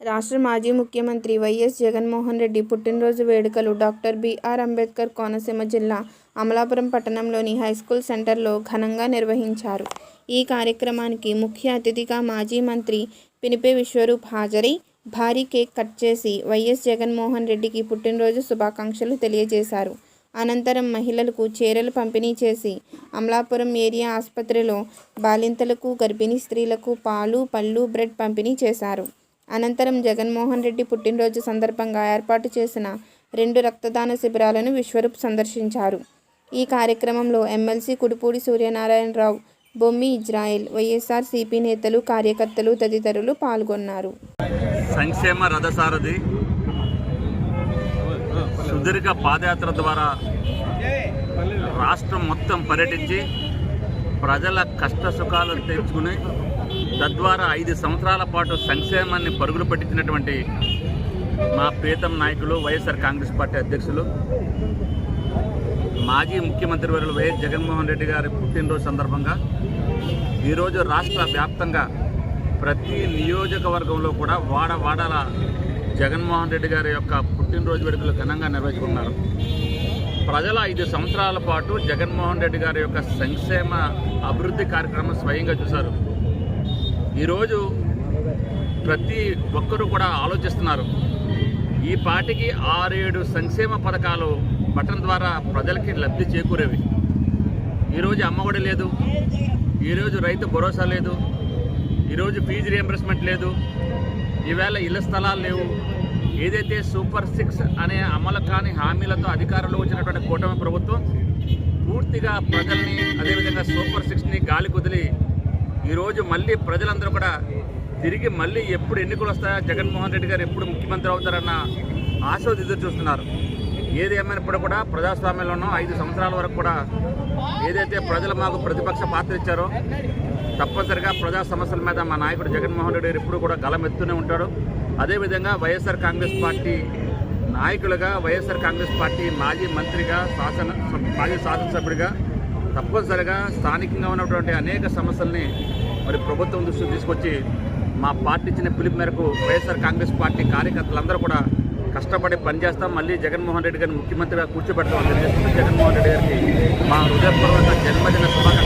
రాష్ట్ర మాజీ ముఖ్యమంత్రి వైఎస్ జగన్మోహన్ రెడ్డి పుట్టినరోజు వేడుకలు డాక్టర్ బిఆర్ అంబేద్కర్ కోనసీమ జిల్లా అమలాపురం పట్టణంలోని హైస్కూల్ సెంటర్లో ఘనంగా నిర్వహించారు. ఈ కార్యక్రమానికి ముఖ్య అతిథిగా మాజీ మంత్రి పినిపే విశ్వరూప్ హాజరై భారీ కేక్ కట్ చేసి వైఎస్ జగన్మోహన్ రెడ్డికి పుట్టినరోజు శుభాకాంక్షలు తెలియజేశారు. అనంతరం మహిళలకు చీరలు పంపిణీ చేసి అమలాపురం ఏరియా ఆసుపత్రిలో బాలింతలకు గర్భిణీ స్త్రీలకు పాలు పళ్ళు బ్రెడ్ పంపిణీ చేశారు. అనంతరం జగన్మోహన్ రెడ్డి పుట్టినరోజు సందర్భంగా ఏర్పాటు చేసిన రెండు రక్తదాన శిబిరాలను విశ్వరూప్ సందర్శించారు. ఈ కార్యక్రమంలో MLC Kudipudi Suryanarayana Rao Bommi Israel YSR CP నేతలు కార్యకర్తలు తదితరులు పాల్గొన్నారు. సంక్షేమ రథసారథి సుదీర్ఘ పాదయాత్ర ద్వారా రాష్ట్రం మొత్తం పర్యటించి ప్రజల కష్ట సుఖాలు తెచ్చుకుని తద్వారా ఐదు సంవత్సరాల పాటు సంక్షేమాన్ని పరుగులు పట్టించినటువంటి మా ప్రీతం నాయకులు వైఎస్ఆర్ కాంగ్రెస్ పార్టీ అధ్యక్షులు మాజీ ముఖ్యమంత్రి వర్యులు వైఎస్ జగన్మోహన్ రెడ్డి గారి పుట్టినరోజు సందర్భంగా ఈరోజు రాష్ట్ర వ్యాప్తంగా ప్రతి నియోజకవర్గంలో కూడా వాడ వాడాల జగన్మోహన్ రెడ్డి గారి యొక్క పుట్టినరోజు వేడుకలు ఘనంగా నిర్వహించుకున్నారు ప్రజల ఐదు సంవత్సరాల పాటు జగన్మోహన్ రెడ్డి గారి యొక్క సంక్షేమ అభివృద్ధి కార్యక్రమం స్వయంగా చూశారు. ఈరోజు ప్రతి ఒక్కరూ కూడా ఆలోచిస్తున్నారు. ఈ పార్టీకి ఆరేడు సంక్షేమ పథకాలు పట్టణం ద్వారా ప్రజలకి లబ్ధి చేకూరేవి. ఈరోజు అమ్మఒడి లేదు. ఈరోజు రైతు భరోసా లేదు. ఈరోజు ఫీజు రియంబర్స్మెంట్ లేదు. ఈవేళ ఇళ్ళ స్థలాలు లేవు. ఏదైతే సూపర్ సిక్స్ అనే అమలు కాని హామీలతో అధికారంలో వచ్చినటువంటి కూటమి ప్రభుత్వం పూర్తిగా ప్రజల్ని అదేవిధంగా సూపర్ సిక్స్ని గాలి కుదిలి ఈరోజు మళ్ళీ ప్రజలందరూ కూడా తిరిగి మళ్ళీ ఎప్పుడు ఎన్నికలు వస్తాయా? జగన్మోహన్ రెడ్డి గారు ఎప్పుడు ముఖ్యమంత్రి అవుతారన్న ఆశ ఎదురు చూస్తున్నారు ఏది ఏమైనప్పుడు కూడా ప్రజాస్వామ్యంలోనూ ఐదు సంవత్సరాల వరకు కూడా ఏదైతే ప్రజలు మాకు ప్రతిపక్ష పాత్ర ఇచ్చారో తప్పనిసరిగా ప్రజా సమస్యల మీద మా నాయకుడు జగన్మోహన్ రెడ్డి గారు ఎప్పుడు కూడా ఎత్తునే ఉంటాడు. అదేవిధంగా వైఎస్ఆర్ కాంగ్రెస్ పార్టీ నాయకులుగా వైఎస్ఆర్ కాంగ్రెస్ పార్టీ మాజీ మంత్రిగా శాసన మాజీ శాసనసభ్యుడిగా తప్పనిసరిగా స్థానికంగా ఉన్నటువంటి అనేక సమస్యల్ని మరి ప్రభుత్వం దృష్టికి తీసుకొచ్చి మా పార్టీ ఇచ్చిన పిలుపు మేరకు వైఎస్ఆర్ కాంగ్రెస్ పార్టీ కార్యకర్తలందరూ కూడా కష్టపడి పనిచేస్తాం. మళ్ళీ జగన్మోహన్ రెడ్డి గారిని ముఖ్యమంత్రిగా కూర్చోబెడతాం తెలియజేస్తుంది జగన్మోహన్ రెడ్డి గారికి మా హృదయపూర్వక జన్మదిన శుభాకాంక్షలు